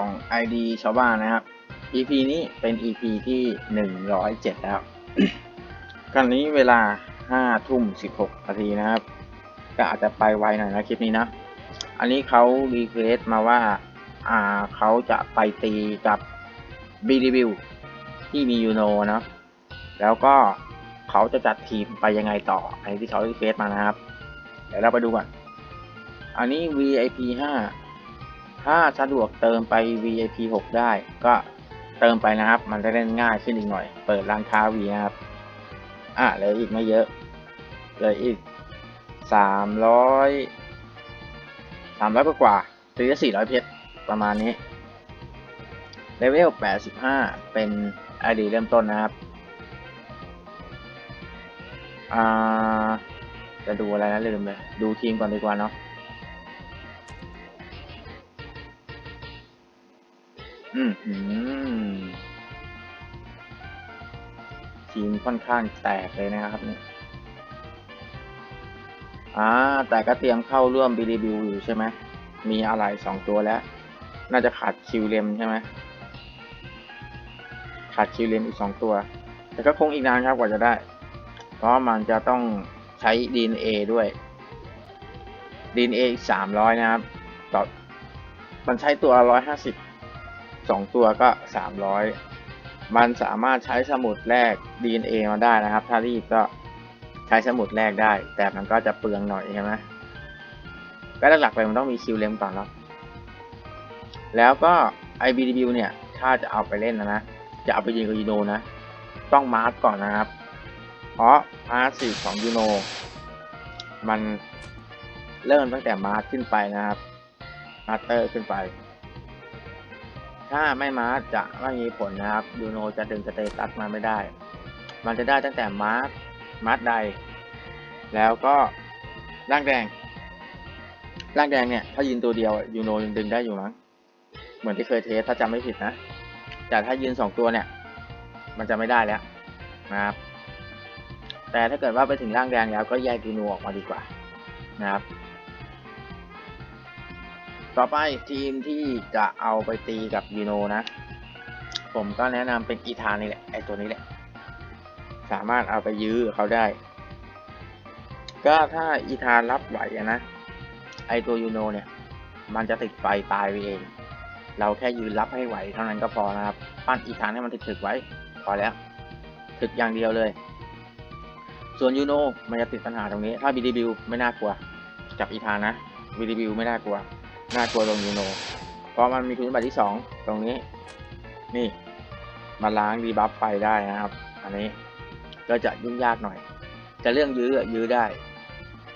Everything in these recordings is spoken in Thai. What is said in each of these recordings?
ที่อง ID ชาวบ้านนะครับ EP นี้เป็น EP ที่หนึ่งร้อยเจ็ดแล้วกันนี้เวลาห้าทุ่มสิบหกนาทีนะครับ ก็อาจจะไปไวหน่อยนะคลิปนี้นะ อันนี้เขารีเควสมาว่า อ่าเขาจะไปตีกับ b d w ที่มียูโนเนาะแล้วก็เขาจะจัดทีมไปยังไงต่ออันนี้ที่เขารีเควสมานะครับ เดี๋ยวเราไปดูก่อนอันนี้ VIP 5 ถ้าสะดวกเติมไป VIP 6 ได้ ก็เติมไปนะครับ มันจะเล่นง่ายขึ้นอีกหน่อย เปิดร้านค้า V นะครับ อะเหลืออีกไม่เยอะเหลืออีก 300 300กว่าๆซื้อ400 เพชร ประมาณนี้ เลเวล 85 เป็น ID เริ่มต้นนะครับ อ่า จะดูอะไรนะลืมเลย ดูทีมก่อนดีกว่าเนาะ อืมหืมทีมค่อนข้างแตกเลยนะครับเนี่ยอ่าแต่ก็เตรียมเข้าร่วม b d b อยู่ใช่ไหมมีอะไรสองตัวแล้ว น่าจะขาดคิวเลมใช่ไหมขาดคิวเลมอีกสองตัว แต่ก็คงอีกนานครับกว่าจะได้ เพราะมันจะต้องใช้ DNA ด้วย DNA อีกสามร้อยนะครับต่อมันใช้ตัวร้อยห้าสิบ สองตัวก็สามร้อยมันสามารถใช้สมุดแลก DNA มาได้นะครับ ถ้ารีบก็ใช้สมุดแลกได้ แต่มันก็จะเปลืองหน่อยใช่ไหมก็หลักๆเลยมันต้องมีคิวเลมก่อนแล้วแล้วก็ IBDB เนี่ย ถ้าจะเอาไปเล่นนะนะ จะเอาไปยิงกับยูโนนะ ต้องมาร์กก่อนนะครับ เพราะพาสซีฟของยูโนมันเริ่มตั้งแต่มาร์ขึ้นไปนะครับมาสเตอร์ขึ้นไป ถ้าไม่มาร์จะไม่มีผลนะครับยูโนจะดึงสเตตัสมาไม่ได้ มันจะได้ตั้งแต่มาร์มาร์ใด แล้วก็ร่างแดง ร่างแดงเนี่ย ถ้ายืนตัวเดียวยูโนยังดึงได้อยู่มั้ง เหมือนที่เคยเทสถ้าจำไม่ผิดนะ แต่ถ้ายืนสองตัวเนี่ย มันจะไม่ได้แล้วนะครับ แต่ถ้าเกิดว่าไปถึงร่างแดงแล้วก็แยกยูโนออกมาดีกว่านะครับ ต่อไปทีมที่จะเอาไปตีกับยูโนนะ ผมก็แนะนำเป็นอีธานนี่แหละไอตัวนี้แหละ สามารถเอาไปยื้อเขาได้ ก็ถ้าอีธานรับไหวนะ ไอตัวยูโนเนี่ย มันจะติดไฟตายไปเอง เราแค่ยืนรับให้ไหวเท่านั้นก็พอนะครับ ปั้นอีธานให้มันถึกๆไว้ พอแล้วถึกอย่างเดียวเลย ส่วนยูโนมันจะติดปัญหาตรงนี้ ถ้าบีดีบิวไม่น่ากลัว กับอีธานนะบีดีบิวไม่น่ากลัว น่ากลัวตรงยูโนเพราะมันมีคุณสมบัติที่สองตรงนี้ นี่ มาล้างดีบัฟไฟได้นะครับ อันนี้ก็จะยุ่งยากหน่อยจะเรื่องยื้อยื้อได้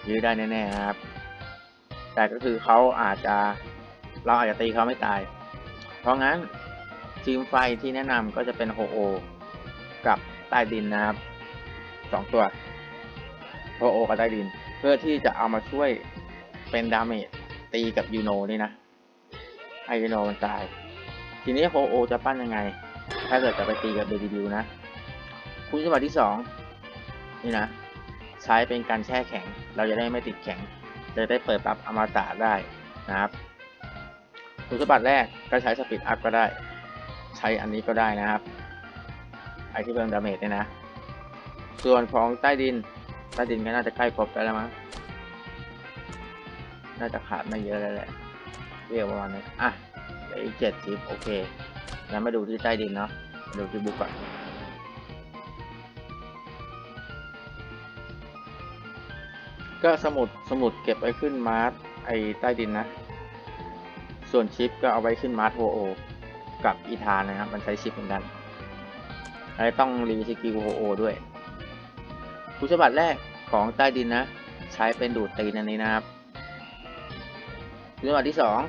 ยื้อได้แน่ๆนะครับ แต่ก็คือเขาอาจจะเราอาจจะตีเขาไม่ตาย เพราะงั้นทีมไฟที่แนะนำก็จะเป็นโฮโอกับใต้ดินนะครับสองตัวโฮโอกับใต้ดิน เพื่อที่จะเอามาช่วยเป็นดาเมจ ตีกับยูโนนี่นะให้ยูโนมันตาย ทีนี้โฮโอจะปั้นยังไง ถ้าเกิดจะไปตีกับเบดีบิวนะ คุณสมบัติที่สองนี่นะ ใช้เป็นการแช่แข็ง เราจะได้ไม่ติดแข็ง จะได้เปิดปรับอมตะได้นะครับ คุณสมบัติแรกก็ใช้สปีดอัพก็ได้ ใช้อันนี้ก็ได้นะครับ ไอที่เพิ่มดาเมจเนี่ยนะ ส่วนของใต้ดิน ใต้ดินก็น่าจะใกล้ครบแล้วมั้ง น่าจะขาดไม่เยอะแล้วแหละเรียกประมาณนี้อะเหลืออีกเจ็ดสิบโอเคงั้นมาดูที่ใต้ดินเนาะมาดูที่บุกก่อนก็สมุดสมุดเก็บไว้ขึ้นมาร์ทไอใต้ดินนะ ส่วนชิปก็เอาไว้ขึ้นมาร์ทโฮโอกับอีธานนะครับ มันใช้ชิปเหมือนกันไอ้ต้องรีสกิลโฮโอด้วยคุณสมบัติแรกของใต้ดินนะ ใช้เป็นดูดตีนอันนี้นะครับ คุณสมบัติที่สอง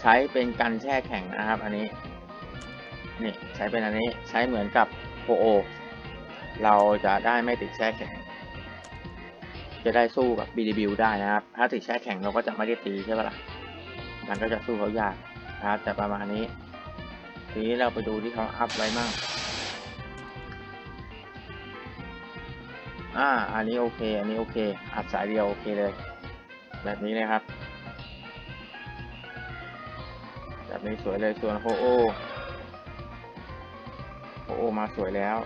ใช้เป็นกันแช่แข็งนะครับ อันนี้นี่ใช้เป็นอันนี้ใช้เหมือนกับโฮโอ เราจะได้ไม่ติดแช่แข็ง จะได้สู้กับ BDB ได้นะครับ ถ้าติดแช่แข็งเราก็จะไม่ได้ตีใช่ปะล่ะมันก็จะสู้เขายากนะครับแต่ประมาณนี้ทีนี้เราไปดูที่เขาอัพไว้มั่งอ่า อันนี้โอเค อันนี้โอเค อัดสายเดียวโอเคเลย แบบนี้เลยครับ แบบนี้สวยเลยส่วนโฮโอโฮโอมาสวยแล้ว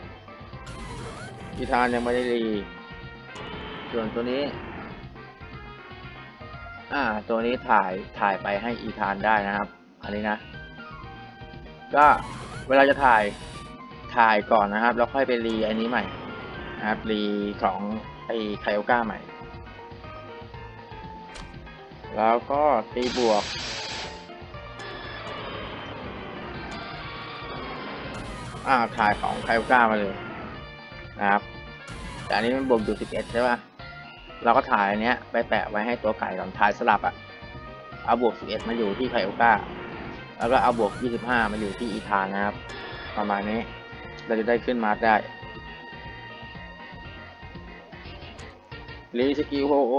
อีธานยังไม่ได้รีส่วนตัวนี้ อ่า ตัวนี้ถ่ายถ่ายไปให้อีธานได้นะครับ อันนี้นะ ก็เวลาจะถ่ายถ่ายก่อนนะครับ แล้วค่อยไปรีอันนี้ใหม่นะครับรีของไอไคโอก้าใหม่ แล้วก็ตีบวก อ่าถ่ายของไคโอก้ามาเลยนะครับแต่อันนี้มันบวกอยู่สิบเอ็ดใช่ป่ะ เราก็ถ่ายอันเนี้ยไปแปะไว้ให้ตัวไก่ก่อนถ่ายสลับอะ่ะ เอาบวกสิบเอ็ดมาอยู่ที่ไคโอก้า แล้วก็เอาบวกยี่สิบห้ามาอยู่ที่อีธานนะครับ ประมาณนี้ เราจะได้ขึ้นมาได้รีสกิลโฮโอ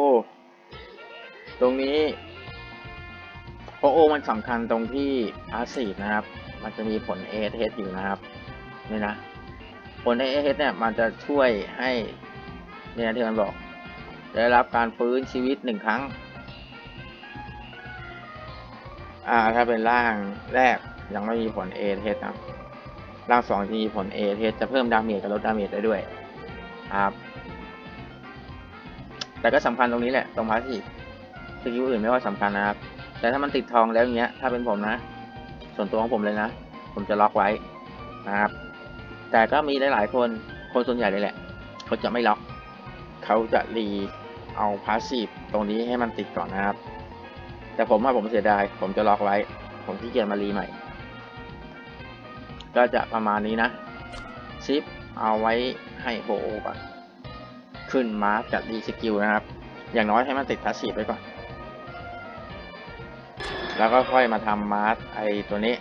ตรงนี้โฮโอมันสำคัญตรงที่พาสซีฟนะครับ มันจะมีผล a อ s อยู่นะครับ นี่นะ ผล a อ s เนี่ยมันจะช่วยให้เนี่ยที่มันบอก ได้รับการฟื้นชีวิตหนึ่งครั้ง อ่าถ้าเป็นร่างแรกยังไม่มีผล A เทสนะร่างสองจะมีผล A เทสจะเพิ่มดาเมจกับลดดาเมจได้ด้วยครับแต่ก็สำคัญตรงนี้แหละ ตรงพาสซีฟ สกิลอื่นไม่ค่อยสำคัญนะครับ แต่ถ้ามันติดทองแล้วอย่างเงี้ย ถ้าเป็นผมนะ ส่วนตัวของผมเลยนะ ผมจะล็อกไว้นะครับ แต่ก็มีหลาย ๆ คน คนส่วนใหญ่เลยแหละ เขาจะไม่ล็อก เขาจะรีเอาพาสซีฟตรงนี้ให้มันติดก่อนนะครับ แต่ผมว่าผมเสียดาย ผมจะล็อกไว้ ผมที่เกียจมารีใหม่ ก็จะประมาณนี้นะชิปเอาไว้ให้โฮโอก่อน ขึ้นมาร์กกับดีสกิลนะครับ อย่างน้อยให้มันติดพาสซีฟไว้ก่อน แล้วก็ค่อยมาทำมาร์กไอตัวนี้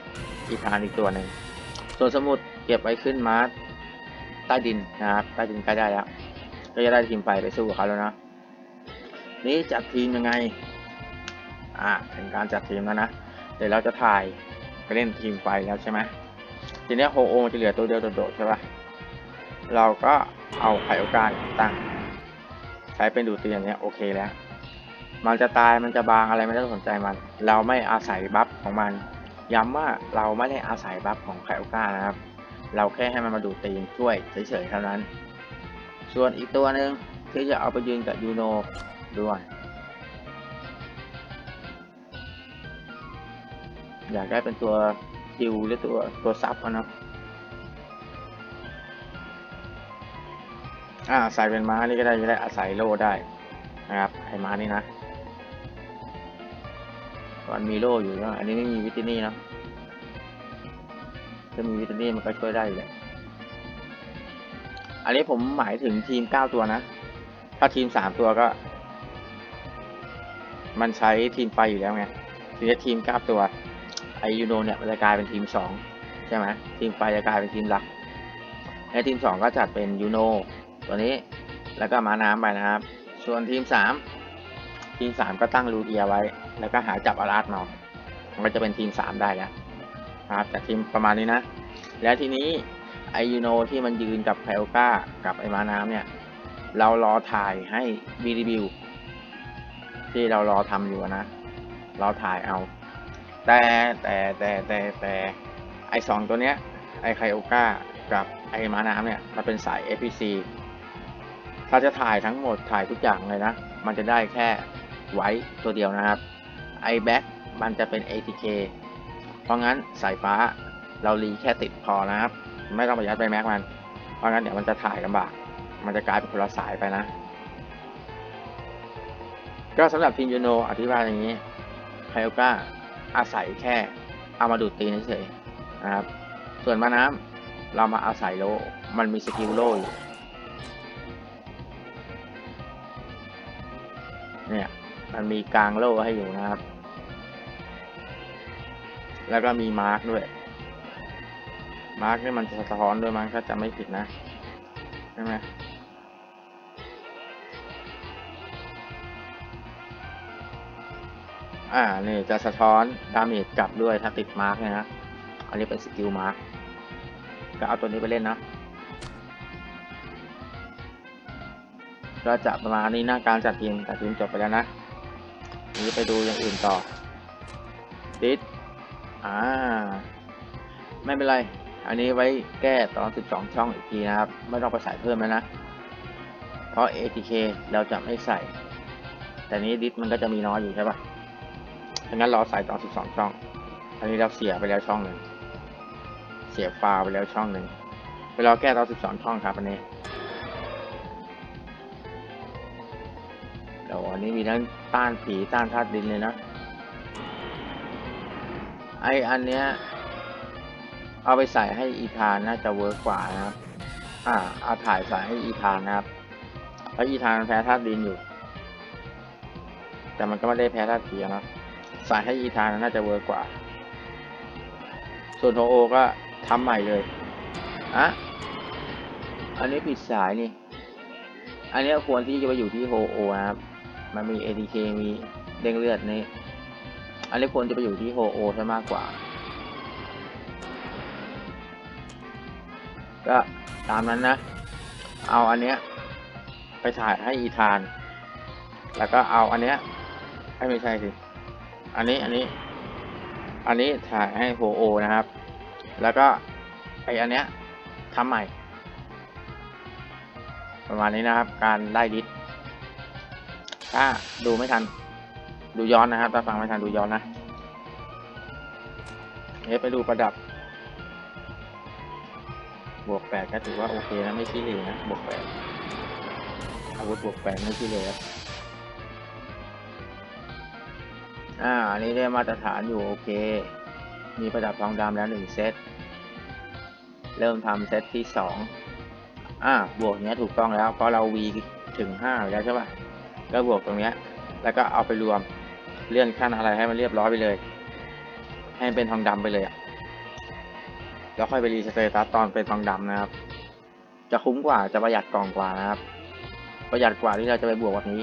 อีทานอีกตัวหนึ่งส่วนสมุดเก็บไว้ขึ้นมาร์กใต้ดินนะครับใต้ดินใกล้ได้แล้วก็จะได้ทีมไฟไปสู้กับเขาแล้วนะนี่จัดทีมยังไงอ่าเป็นการจัดทีมแล้วนะเดี๋ยวเราจะถ่ายไปเล่นทีมไฟแล้วใช่ไหมทีนี้โฮโอจะเหลือตัวเดียวโดดๆใช่ปะเราก็เอาไคโอกาตั้งใช้เป็นดูเตียนเนี้ยโอเคแล้ว มันจะตายมันจะบางอะไรไม่ต้องสนใจมัน เราไม่อาศัยบัฟของมัน ย้ำว่าเราไม่ได้อาศัยบัฟของไคโอกานะครับ เราแค่ให้มันมาดูตีนช่วยเฉยๆเท่านั้น ส่วนอีกตัวหนึ่งที่จะเอาไปยืนกับยูโนด้วย อยากได้เป็นตัวคิวหรือตัวตัวซับนะอ่าใส่เป็นม้านี่ก็ได้จะได้อาศัยโล่ได้นะครับไอ้ม้านี่นะ มันมีโล่อยู่แล้วอันนี้ไม่มีวิตานี่นะถ้ามีวิตานี่มันก็ช่วยได้แหละอันนี้ผมหมายถึงทีมเก้าตัวนะ ถ้าทีมสามตัวก็ มันใช้ทีมไฟอยู่แล้วไงทีนี้ทีมเก้าตัว ไอยูโนเนี่ยมันจะกลายเป็นทีมสองใช่ไหมทีมไฟจะกลายเป็นทีมหลักในทีมสองก็จัดเป็นยูโนตัวนี้แล้วก็มาน้ำไปนะครับ ส่วนทีมสามทีมสามก็ตั้งลูเอียไว้ แล้วก็หาจับอาราสมามันก็จะเป็นทีมสามได้แล้วครับแต่ทีมประมาณนี้นะ แล้วทีนี้ไอยูโนที่มันยืนกับไคโอก้ากับไอมาน้ำเนี่ย เรารอถ่ายให้บีรีวิวที่เรารอทำอยู่นะ เราถ่ายเอา แต่แต่แต่แต่แต่ไอสองตัวเนี้ยไอไคโอก้ากับไอมาน้ำเนี่ยมันเป็นสาย APC ถ้าจะถ่ายทั้งหมดถ่ายทุกอย่างเลยนะ มันจะได้แค่ไว้ตัวเดียวนะครับ ไอแบ็มันจะเป็น ATK เพราะงั้นสายฟ้าเรารีแค่ติดพอนะครับ ไม่ต้องไปยัดไปแม็กมัน เพราะงั้นเดี๋ยวมันจะถ่ายลำบาก มันจะกลายเป็นคนละสายไปนะ ก็สำหรับทีมยูโนอธิบายอย่างนี้ไคโอก้าอาศัยแค่เอามาดูดตีนเฉยๆนะครับ ส่วนมาน้ำเรามาอาศัยโล มันมีสกิลโลอยู่เนี่ย มันมีกลางโล่ให้อยู่นะครับ แล้วก็มีมาร์กด้วย มาร์กนี่มันจะสะท้อนด้วยมั้งถ้าจะไม่ผิดนะใช่ไหมอ่านี่จะสะท้อนดาเมจกลับด้วยถ้าติดมาร์กนี่ยนะอันนี้เป็นสกิลมาร์กก็เอาตัวนี้ไปเล่นนะก็จะประมาณนี้นะการจัดทีมจัดทีมจบไปแล้วนะนี้ไปดูอย่างอื่นต่อดิส อ่า ไม่เป็นไร อันนี้ไว้แก้ตอน 12 ช่องอีกทีนะครับ ไม่ต้องไปใส่เพิ่มแล้วนะ เพราะ ATK เราจะไม่ใส่ แต่นี้ดิสมันก็จะมีน้อยอยู่ใช่ปะดังนั้นเราใส่ตอน 12 ช่อง อันนี้เราเสียไปแล้วช่องหนึ่ง เสียฟาวไปแล้วช่องหนึ่งไปรอแก้ตอน 12 ช่องครับอันนี้เดี๋ยวอันนี้มีทั้งต้านผีต้านธาตุดินเลยนะ ไออันเนี้ยเอาไปใส่ให้อีธานน่าจะเวิร์กกว่านะครับ อ่า เอาถ่ายใส่ให้อีธานนะครับ เพราะอีธานแพ้ธาตุดินอยู่ แต่มันก็ไม่ได้แพ้ธาตุผีอะนะใส่ให้อีธานน่าจะเวิร์กกว่า ส่วนโทโอก็ทำใหม่เลยอะอันนี้ปิดสายนี่ อันนี้ควรที่จะไปอยู่ที่โฮโอนะครับ มันมี ATK มีเด้งเลือดนี่ อันนี้ควรจะไปอยู่ที่โฮโอซะมากกว่า ก็ตามนั้นนะ เอาอันเนี้ย ไปถ่ายให้อีธาน แล้วก็เอาอันเนี้ยให้ไม่ใช่สิ อันนี้อันนี้ อันนี้ถ่ายให้โฮโอนะครับ แล้วก็ไออันเนี้ยทำใหม่ ประมาณนี้นะครับ การไล่ดิสถ้าดูไม่ทัน ดูย้อนนะครับ ถ้าฟังไม่ทันดูย้อนนะเอ๊ะไปดูประดับ บวกแปดก็ถือว่าโอเคนะไม่ขี้เหร่นะ บวกแปดอาวุธบวกแปดไม่ขี้เหร่ครับอ่า อันนี้ได้มาตรฐานอยู่โอเค มีประดับทองดำแล้วหนึ่งเซต เริ่มทำเซตที่สองอ่า บวกเนี้ยถูกต้องแล้ว เพราะเราวีถึงห้าแล้วใช่ปะก็บวกตรงเนี้ย แล้วก็เอาไปรวม เลื่อนขั้นอะไรให้มันเรียบร้อยไปเลย ให้มันเป็นทองดำไปเลยอะแล้วค่อยไปรีสเตตัสตอนเป็นทองดำนะครับ จะคุ้มกว่าจะประหยัดกล่องกว่านะครับ ประหยัดกว่าที่เราจะไปบวกแบบนี้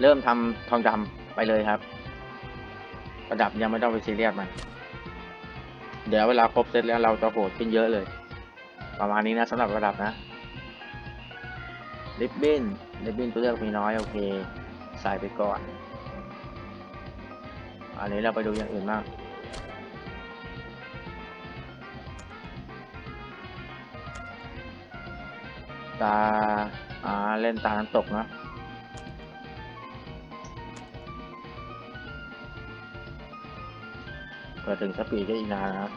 เริ่มทำทองดำไปเลยครับ ประดับยังไม่ต้องไปซีเรียสมัน เดี๋ยวเวลาครบเซตแล้วเราจะโหดขึ้นเยอะเลย ประมาณนี้นะสำหรับระดับนะริบบิ้นริบบิ้นตัวเลือกมีน้อยโอเค ใส่ไปก่อน อันนี้เราไปดูอย่างอื่นบ้างตา อ่า เล่นตาน้ำตกนะก็ถึงสปีดก็อีกนานนะครับ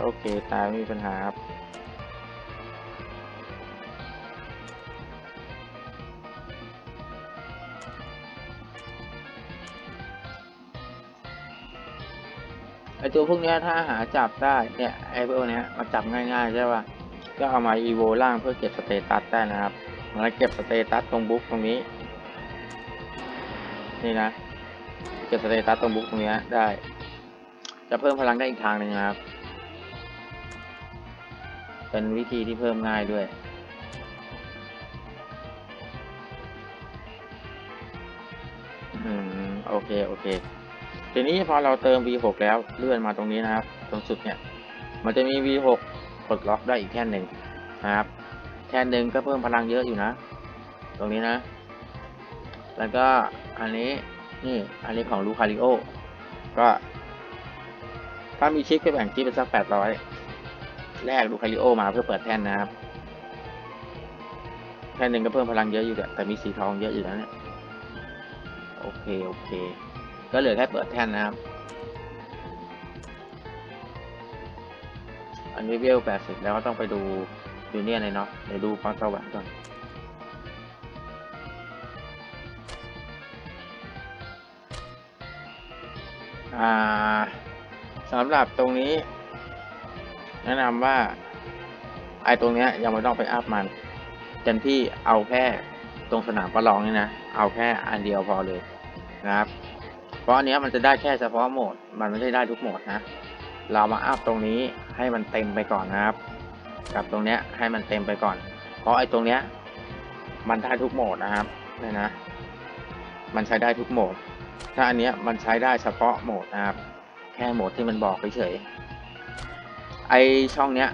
โอเค ตายไม่มีปัญหาครับ ตัวพวกนี้ถ้าหาจับได้เนี่ยไอพวกนี้มาจับง่ายๆใช่ป่ะก็เอามาอีโวล่างเพื่อเก็บสเตตัสได้นะครับแล้วเก็บสเตตัสตรงบุ๊กตรงนี้ นี่นะ เก็บสเตตัสตรงบุ๊กตรงเนี้ยได้ จะเพิ่มพลังได้อีกทางหนึ่งนะครับ เป็นวิธีที่เพิ่มง่ายด้วยอืมโอเค โอเค ทีนี้พอเราเติม V6 แล้วเลื่อนมาตรงนี้นะครับ ตรงสุดเนี่ยมันจะมี V6 ปลดล็อกได้อีกแท่นหนึ่งนะครับ แท่นหนึ่งก็เพิ่มพลังเยอะอยู่นะ ตรงนี้นะ แล้วก็อันนี้นี่อันนี้ของลูคาริโอก็ถ้ามีชิปก็แบ่งชิปไปสักแปดร้อยแลกลูคาริโอมาเพื่อเปิดแท่นนะครับ แท่นหนึ่งก็เพิ่มพลังเยอะอยู่แต่มีสีทองเยอะอยู่แล้วเนี่ยโอเค โอเค ก็เหลือแค่เปิดแท่นนะครับ อันนี้เวลแปดสิบแล้วก็ต้องไปดูยูเนียเลยเนาะเดี๋ยวดูความสว่างก่อนสำหรับตรงนี้ แนะนำว่าไอ้ตรงเนี้ยยังไม่ต้องไปอัพมันเต็มที่เอาแค่ตรงสนามประลองนี่นะ เอาแค่อันเดียวพอเลยนะครับ เพราะอันนี้มันจะได้แค่เฉพาะโหมด มันไม่ใช่ได้ทุกโหมดนะ เรามาอัพตรงนี้ให้มันเต็มไปก่อนนะครับ กับตรงเนี้ยให้มันเต็มไปก่อน เพราะไอ้ตรงเนี้ยมันได้ทุกโหมดนะครับเนี่ยนะ มันใช้ได้ทุกโหมด ถ้าอันเนี้ยมันใช้ได้เฉพาะโหมดนะครับ แค่โหมดที่มันบอกเฉยไอช่องเนี้ย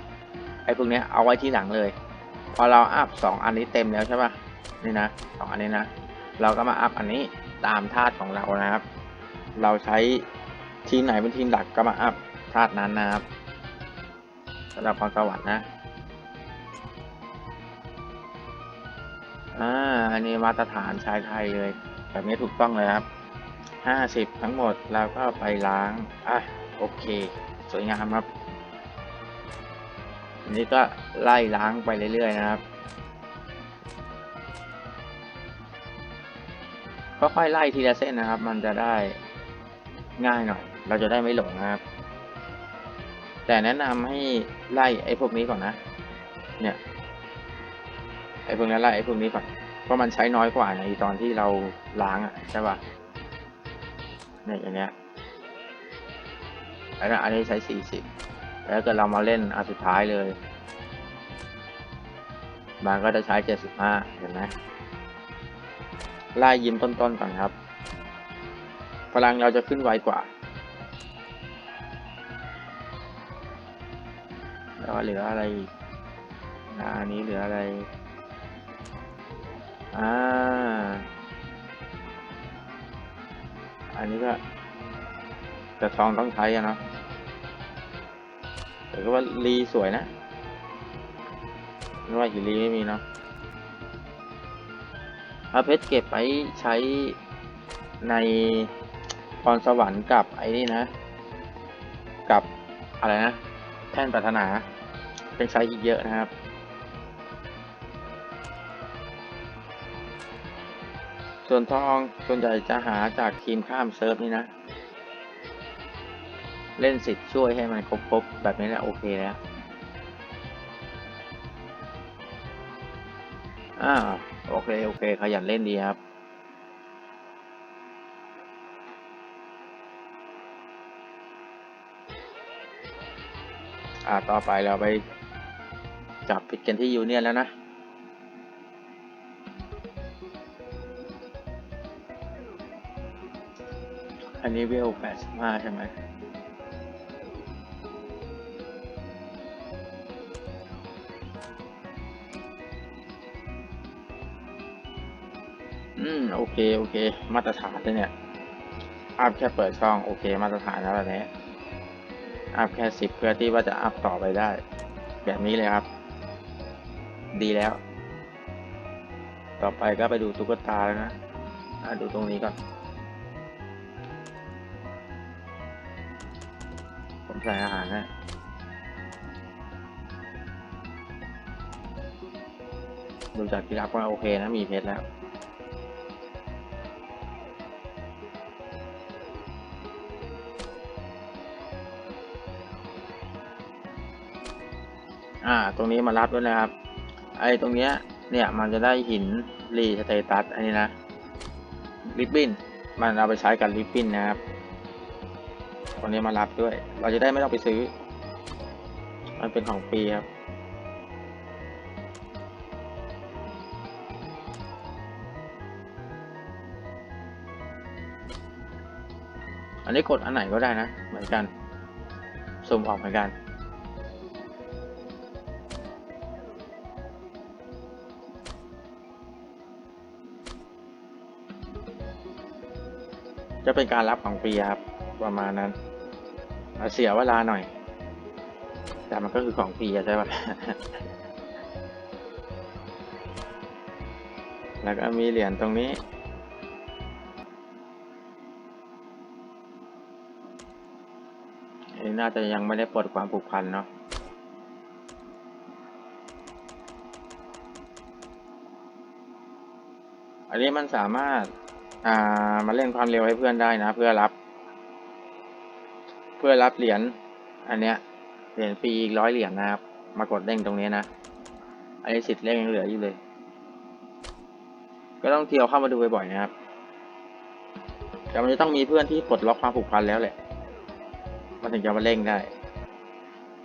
ไอพวกเนี้ยเอาไว้ที่หลังเลย พอเราอัพสองอันนี้เต็มแล้วใช่ป่ะนี่นะสองอันนี้นะ เราก็มาอัพอันนี้ตามธาตุของเรานะครับ เราใช้ทีมไหนเป็นทีมหลักก็มาอัพธาตุนั้นนะครับสำหรับพรสวรรค์นะ อ่า อันนี้มาตรฐานชายไทยเลย แบบนี้ถูกต้องเลยครับห้าสิบทั้งหมดแล้วก็ไปล้าง อะ โอเค สวยงามครับ อันนี้ก็ไล่ล้างไปเรื่อย ๆ นะครับค่อยๆไล่ทีละเส้นนะครับ มันจะได้ ง่ายหน่อย เราจะได้ไม่หลงนะครับ แต่แนะนำให้ไล่ไอ้พวกนี้ก่อนนะ เนี่ย ไอ้พวกนี้ไล่ไอ้พวกนี้ก่อน เพราะมันใช้น้อยกว่าในตอนที่เราล้างอะใช่ป่ะเนี่ยอย่างเงี้ยแล้อันนี้ใช้สี่สิบแล้วกิดเรามาเล่นอันสุดท้ายเลย มันก็จะใช้เจ็ดสิบห้าเห็นไหมไล่ยิ้มต้นๆก่อนครับ พลังเราจะขึ้นไวกว่าแล้วเหลืออะไรอ่านนี้เหลืออะไร อ่า อันนี้ก็แต่ทองต้องใช้อะนะแต่ก็ว่ารีสวยนะไม่ว่าหินรีไม่มีเนาะเอาเพชรเก็บไปใช้ใน พรสวรรค์กับไอ้นี่นะ กับอะไรนะ แท่นปรารถนาเป็นใช้อีกเยอะนะครับ ส่วนทองส่วนใหญ่จะหาจากทีมข้ามเซิร์ฟนี่นะ เล่นสิทธิ์ช่วยให้มันครบๆแบบนี้แหละโอเคแล้วอ่าโอเค โอเค ขยันเล่นดีครับ อ่าต่อไปเราไปจับผิดกันที่ยูเนียนแล้วนะ อันนี้เวลแปดสิบห้าใช่ไหมอืม โอเค โอเค มาตรฐานเลยเนี่ยอัพแค่เปิดช่อง โอเค มาตรฐานแล้วแบบนี้ อัพแค่สิบเพื่อที่ว่าจะอัพต่อไปได้ แบบนี้เลยครับ ดีแล้ว ต่อไปก็ไปดูตุ๊กตาแล้วนะดูตรงนี้ก่อน ผมใส่อาหารนะดูจากที่รับว่าโอเคนะมีเพชรแล้ว อ่า ตรงนี้มารับด้วยนะครับ ไอ้ตรงเนี้ย เนี่ยมันจะได้หินรีสเตตัสอันนี้นะริบบิ้นมันเอาไปใช้กับริบบิ้นนะครับตรงนี้มารับด้วย เราจะได้ไม่ต้องไปซื้อ มันเป็นของฟรีครับอันนี้กดอันไหนก็ได้นะ เหมือนกันสุ่มออกเหมือนกัน จะเป็นการรับของฟรีครับ ประมาณนั้นเสียเวลาหน่อย แต่มันก็คือของฟรีใช่ปะแล้วก็มีเหรียญตรงนี้ น่าจะยังไม่ได้ปลดความผูกพันเนาะอันนี้มันสามารถ อ่า มาเล่นความเร็วให้เพื่อนได้นะ เพื่อรับ เพื่อรับเหรียญอันเนี้ยเหรียญฟรีอีกร้อยเหรียญนะครับ มากดเด้งตรงนี้นะอันนี้สิทธิ์เล่นยังเหลืออยู่เลย ก็ต้องเที่ยวเข้ามาดูบ่อยๆนะครับแต่มันจะต้องมีเพื่อนที่ปลดล็อกความผูกพันแล้วแหละ มันถึงจะมาเล่งได้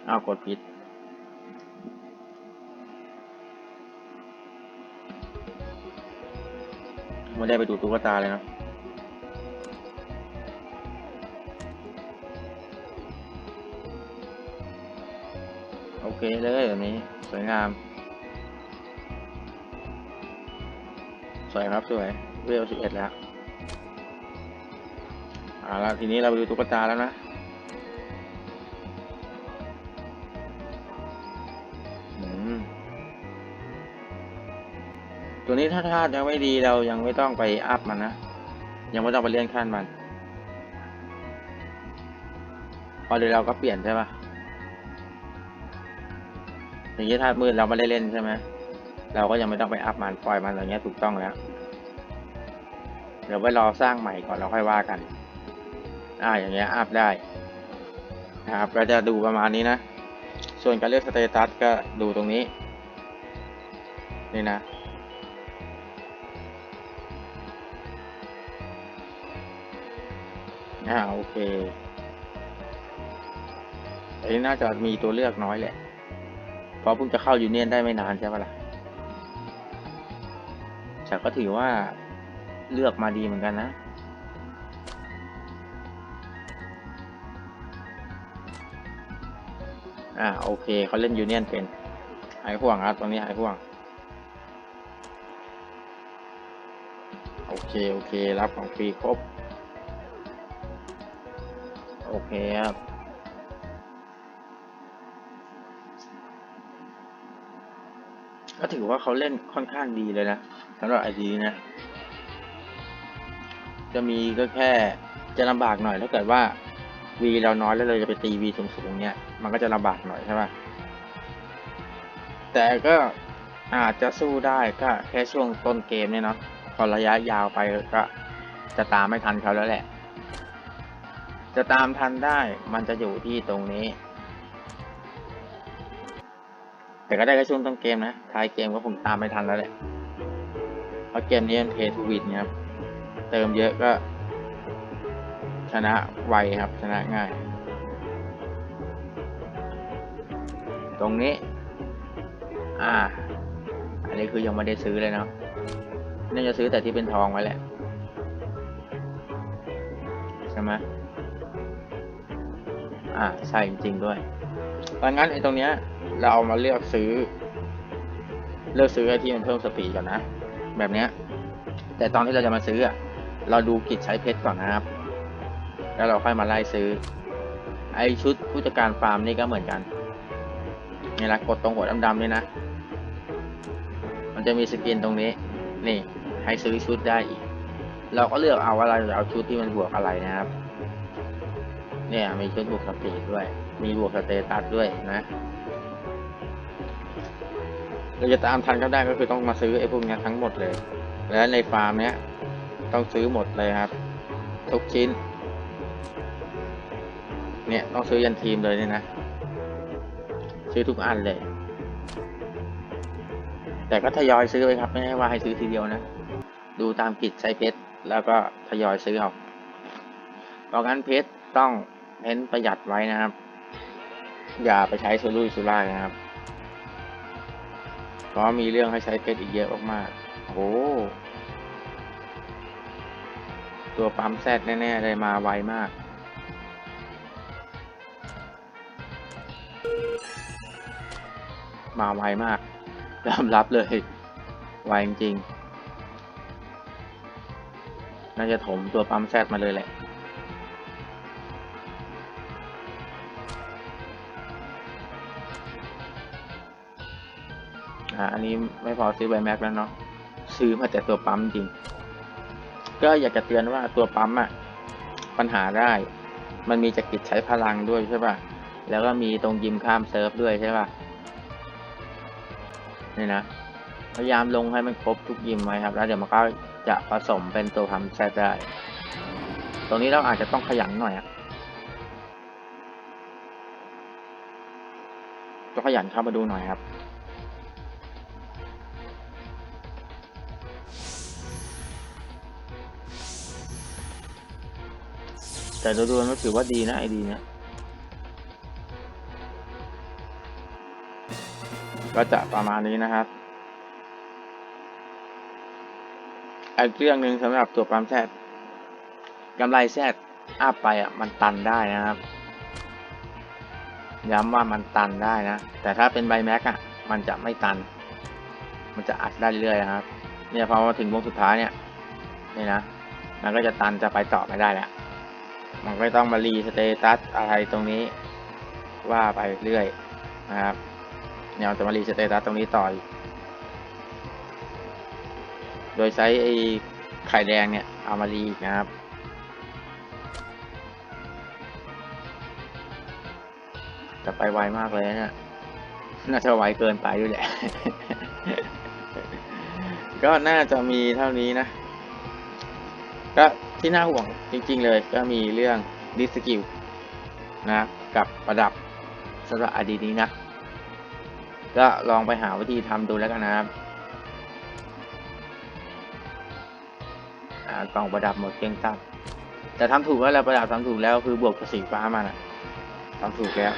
เอากดผิด ไม่ได้ไปดูตุ๊กตาเลยนะโอเคเลยแบบนี้สวยงาม สวยครับสวยเวลสิบเอ็แล้วอ่าแล้วทีนี้เราไปดูตุ๊กตาแล้วนะ ตัวนี้ถ้าธาตุยังไม่ดีเรายังไม่ต้องไปอัพมันนะ ยังไม่ต้องไปเลื่อนขั้นมันพอเดี๋ยวเราก็เปลี่ยนใช่ปะอย่างนี้ธาตุมืดเราไม่ได้เล่นใช่ไหมเราก็ยังไม่ต้องไปอัพมันปล่อยมันอย่างเงี้ยถูกต้องแล้ว เดี๋ยวไว้รอสร้างใหม่ก่อนเราค่อยว่ากัน อ่าอย่างเงี้ยอัพได้นะครับเราจะดูประมาณนี้นะ ส่วนการเลือกสเตตัสก็ดูตรงนี้ นี่นะ อ่าโอเคอันนี้น่าจะมีตัวเลือกน้อยแหละ เพราะเพิ่งจะเข้ายูเนียนได้ไม่นานใช่ปะล่ะแต่ก็ถือว่าเลือกมาดีเหมือนกันนะอ่าโอเคเขาเล่นยูเนียนเป็น หายห่วงครับตรงนี้หายห่วง โอเค โอเค รับของฟรีครบ โอเคครับก็ถือว่าเขาเล่นค่อนข้างดีเลยนะสำหรับไอดีนะ จะมีก็แค่จะลำบากหน่อยถ้าเกิดว่าวีเราน้อยแล้วเราจะไปตีวีสูงๆเนี่ย มันก็จะลำบากหน่อยใช่ป่ะแต่ก็อาจจะสู้ได้ก็แค่ช่วงต้นเกมเนี่ยเนาะพอระยะยาวไปก็จะตามไม่ทันเขาแล้วแหละ จะตามทันได้มันจะอยู่ที่ตรงนี้ แต่ก็ได้แค่ช่วงต้นเกมนะท้ายเกมก็คงตามไม่ทันแล้วแหละเพราะเกมนี้มันเพย์ทูวินครับ เติมเยอะก็ ชนะไวครับ ชนะง่าย ตรงนี้ อ่า อันนี้คือยังไม่ได้ซื้อเลยเนาะน่าจะซื้อแต่ที่เป็นทองไว้แหละใช่ไหม อ่าใช่จริงๆด้วยดังนั้นไอ้ตรงเนี้ย เราเอามาเลือกซื้อ เลือกซื้อไอ้ที่มันเพิ่มสปีดก่อนนะ แบบเนี้ย แต่ตอนที่เราจะมาซื้ออะเราดูกิจใช้เพชรก่อนนะครับ แล้วเราค่อยมาไล่ซื้อ ไอชุดผู้จัดการฟาร์มนี่ก็เหมือนกันนี่ละกดตรงหัวดำๆนี่นะ มันจะมีสกินตรงนี้ นี่ให้ซื้อชุดได้อีก เราก็เลือกเอาว่าเรเอาชุดที่มันบวกอะไรนะครับ เนี่ยมีชุดบวกสปีดด้วย มีบวกสเตตัสด้วยนะเราจะตามทันเขาได้ก็คือต้องมาซื้อไอ้พวกนี้ทั้งหมดเลย และในฟาร์มเนี้ยต้องซื้อหมดเลยครับ ทุกชิ้น เนี่ยต้องซื้อยันทีมเลยเนี่ยนะ ซื้อทุกอันเลย แต่ก็ทยอยซื้อไปครับ ไม่ใช่ว่าให้ซื้อทีเดียวนะ ดูตามกิจใช้เพชรแล้วก็ทยอยซื้อเอาเพราะงั้นเพชรต้อง เน้นประหยัดไว้นะครับ อย่าไปใช้สุรุ่ยสุร่ายนะครับเพราะมีเรื่องให้ใช้เพชรอีกเยอะมากๆโอ้ตัวปั๊มแซดแน่ๆเลยมาไวมาก มาไวมากยอมรับเลย ไวจริงๆน่าจะถมตัวปั๊มแซดมาเลยแหละ อ่าอันนี้ไม่พอซื้อใบแม็กแล้วเนาะซื้อมาแต่ตัวปั๊มจริง ก็อยากจะเตือนว่าตัวปั๊มอะปัญหาได้ มันมีจากกิจใช้พลังด้วยใช่ป่ะแล้วก็มีตรงยิมข้ามเซิร์ฟด้วยใช่ป่ะนี่นะพยายามลงให้มันครบทุกยิมไว้ครับ แล้วเดี๋ยวมันก็จะผสมเป็นตัวพัมแซดได้ ตรงนี้เราอาจจะต้องขยันหน่อยอะก็ขยันเข้ามาดูหน่อยครับ แต่โดยรวมก็ถือว่าดีนะไอดีเนี่ยก็จะประมาณนี้นะครับอีกเรื่องหนึ่งสำหรับตัวปั๊มแซดกำไรแซดอัพไปอะมันตันได้นะครับ ย้ำว่ามันตันได้นะ แต่ถ้าเป็นใบแม็กอะมันจะไม่ตัน มันจะอัดได้เรื่อยนะครับ เนี่ยพอมาถึงวงสุดท้ายเนี่ยนี่นะ มันก็จะตันจะไปต่อไม่ได้แล้ว มันก็ต้องมารีสเตตัสอะไรตรงนี้ว่าไปเรื่อยนะครับเนี่ยจะมารีสเตตัสตรงนี้ต่อโดยใช้ไอ้ไข่แดงเนี่ยเอามารีนะครับจะไปไวมากเลยนะเนี่ยน่าจะไวเกินไปด้วยแหละ ก็น่าจะมีเท่านี้นะ ก็ ที่น่าห่วงจริงๆเลยก็มีเรื่องดิสกิลนะกับประดับสำหรับอดีตนี้นะ ก็ลองไปหาวิธีทำดูแล้วกันนะครับกล่องประดับหมดเกลี้ยงตับแต่ทำถูกแล้วแหละประดับทำถูกแล้วคือบวกกับสีฟ้ามันะทำถูกแล้ว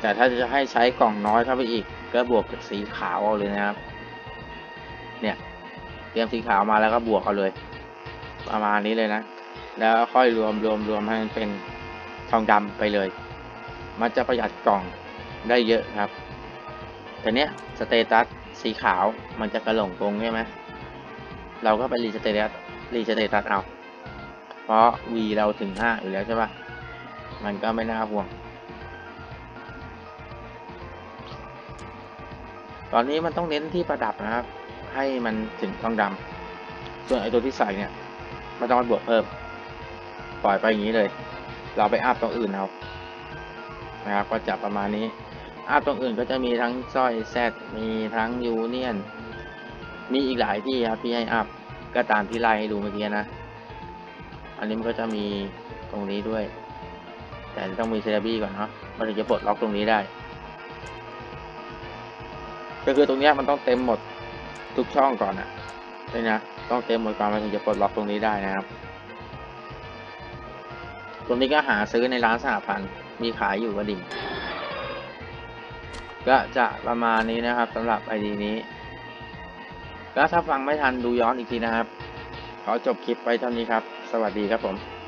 แต่ถ้าจะให้ใช้กล่องน้อยเข้าไปอีก ก็บวกกับสีขาวเอาเลยนะครับ เนี่ยเตรียมสีขาวมาแล้วก็บวกเอาเลย ประมาณนี้เลยนะ แล้วค่อยรวมรวมรวมให้มันเป็นทองดำไปเลย มันจะประหยัดกล่องได้เยอะครับ แต่เนี้ยสเตตัสสีขาวมันจะกระหลงตรงใช่ไหมเราก็ไปรีสเตตัสรีสเตตัสเอา เพราะ V เราถึงห้าอยู่แล้วใช่ปะมันก็ไม่น่าห่วง ตอนนี้มันต้องเน้นที่ประดับนะครับ ให้มันถึงทองดำส่วนไอตัวที่ใส่เนี่ย ไม่ต้องไปบวกเพิ่ม ปล่อยไปอย่างนี้เลย เราไปอัพตรงอื่นเอานะครับ ก็จะประมาณนี้ อัพตรงอื่นก็จะมีทั้งสร้อยแซดมีทั้งยูเนียน มีอีกหลายที่ครับที่ให้อัพ ก็ตามที่ไล่ให้ดูเมื่อกี้นะ อันนี้มันก็จะมีตรงนี้ด้วย แต่ต้องมีเซราบี้ก่อนเนาะ มันถึงจะปลดล็อกตรงนี้ได้ ก็คือตรงนี้มันต้องเต็มหมดทุกช่องก่อนอะ นี่นะ ต้องเต็มหมดก่อนมันถึงจะปลดล็อกตรงนี้ได้นะครับตรงนี้ก็หาซื้อในร้านสหพันธ์มีขายอยู่ก็ดิ่งก็จะประมาณนี้นะครับสำหรับไอดีนี้ แล้วถ้าฟังไม่ทันดูย้อนอีกทีนะครับ ขอจบคลิปไปเท่านี้ครับ สวัสดีครับผม